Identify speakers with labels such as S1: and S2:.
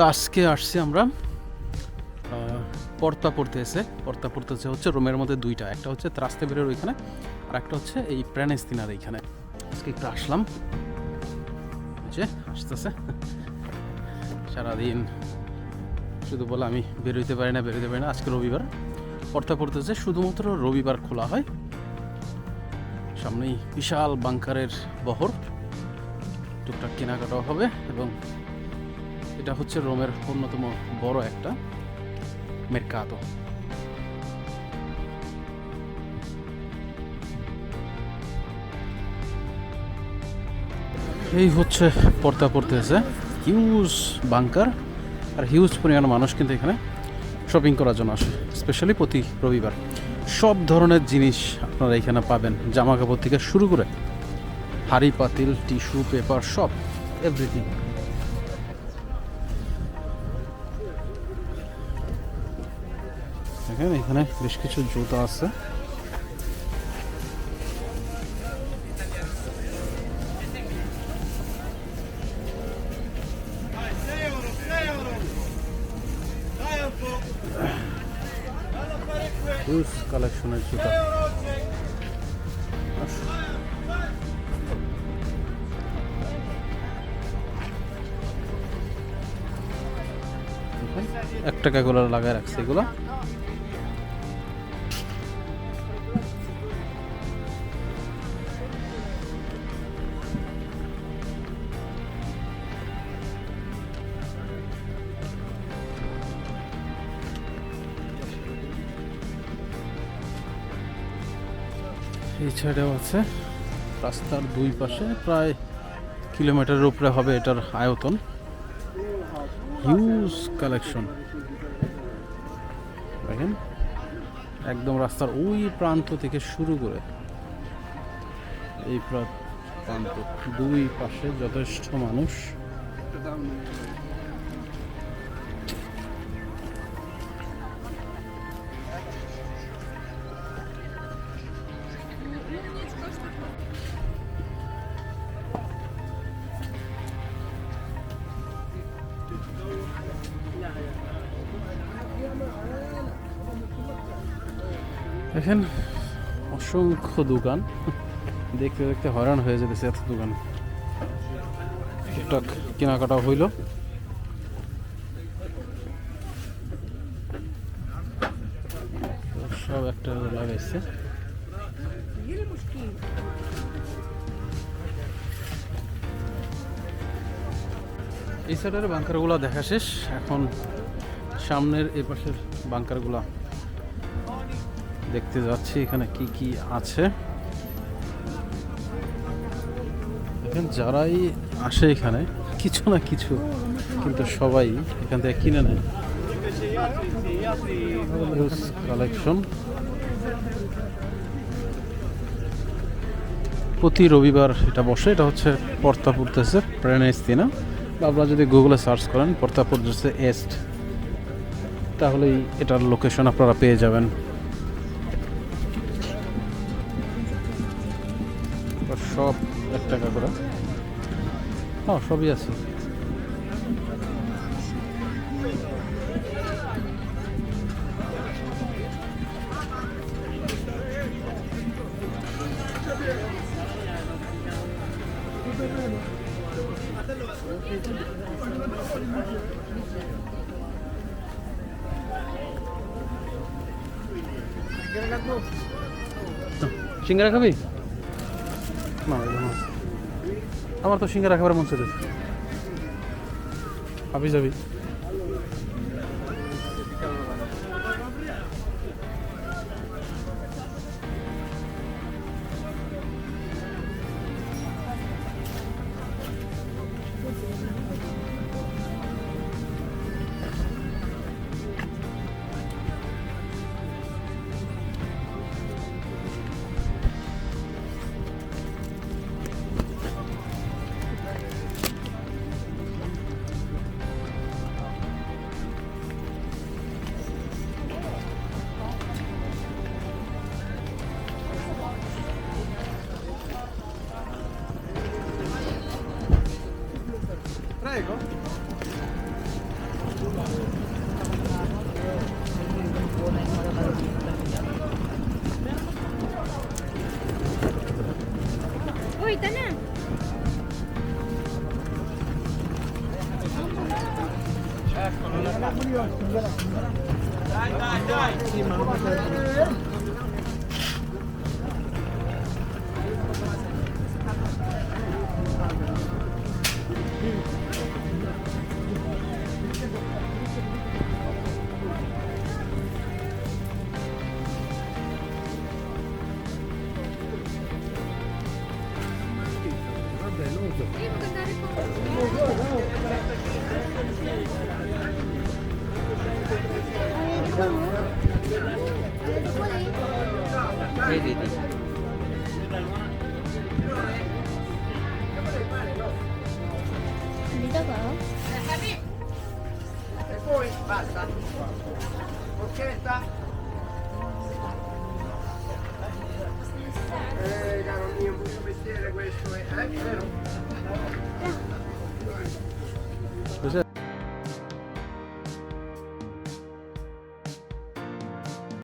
S1: তো আজকে আসছি আমরা পর্তা পড়তে এসে। পর্তা পড়তে এসে হচ্ছে রোমের মধ্যে দুইটা, একটা হচ্ছে ত্রাস্তেবেরের ওইখানে, আর একটা হচ্ছে এই প্রাণেস্তিনার এইখানে। আজকে একটু আসলাম। যে, আসতেছে। সারাদিন শুধু বলে আমি বেরোইতে পারি না বেরোতে পারি না, আজকে রবিবার। পড়তে পড়তেছে শুধুমাত্র রবিবার খোলা হয়। সামনেই বিশাল বাংকারের বহর। টুকটাক কেনাকাটাও হবে এবং এটা হচ্ছে রোমের অন্যতম বড় একটা মেরকাতো। এই হচ্ছে পর্দা পড়তেছে হিউজ বাংকার আর হিউজ পরিমাণ মানুষ কিন্তু এখানে শপিং করার জন্য আসে, স্পেশালি প্রতি রবিবার। সব ধরনের জিনিস আপনারা এখানে পাবেন, জামা কাপড় থেকে শুরু করে হাড়ি, পাতিল, টিস্যু, পেপার, সব এভরিথিং দেখেন এখানে বেশ কিছু জুতো আছে। কালেকশনের জুতা। এক টাকা করে লাগায় রাখছে এগুলো। এই সাইডেও আছে। রাস্তার দুই পাশে প্রায় কিলোমিটারের উপরে হবে এটার আয়তন। হিউজ কালেকশন দেখেন, একদম রাস্তার ওই প্রান্ত থেকে শুরু করে এই প্রা- প্রান্ত, দুই পাশে যথেষ্ট মানুষ। দেখেন, অসংখ্য দোকান। দেখতে দেখতে হয়রান হয়ে যেতেছে এত দোকান। টুকটাক কেনাকাটা হইল। সব একটা লাগাইছে। এই সাইডের বাংকারগুলো দেখা শেষ। এখন সামনের এই পাশের বাংকারগুলা দেখতে যাচ্ছি এখানে কি কি আছে। দেখেন, যারাই আসে এখানে, কিছু না কিছু কিন্তু সবাই এখান থেকে কিনে নেয়। কালেকশন প্রতি রবিবার এটা বসে, এটা হচ্ছে পর্তা পড়তেছে প্রেনেস্তিনা বা আপনারা যদি গুগলে সার্চ করেন পর্তা পড়তেছে এস্ট তাহলেই এটার লোকেশন আপনারা পেয়ে যাবেন। সব এক টাকা করে। হ্যাঁ সবই আছে। সিঙ্গারা খাবি? না না। আমার তো সিঙ্গারা খাবার মন চাইছে আপনি যাবি
S2: prego. Uy, tanya. Dai, dai, dai. Sì, ma... Vedi, Capito qua?
S3: E poi basta. Bocchetta. Eh, caro mio, un mestiere questo eh. Eh, è, eh, vero?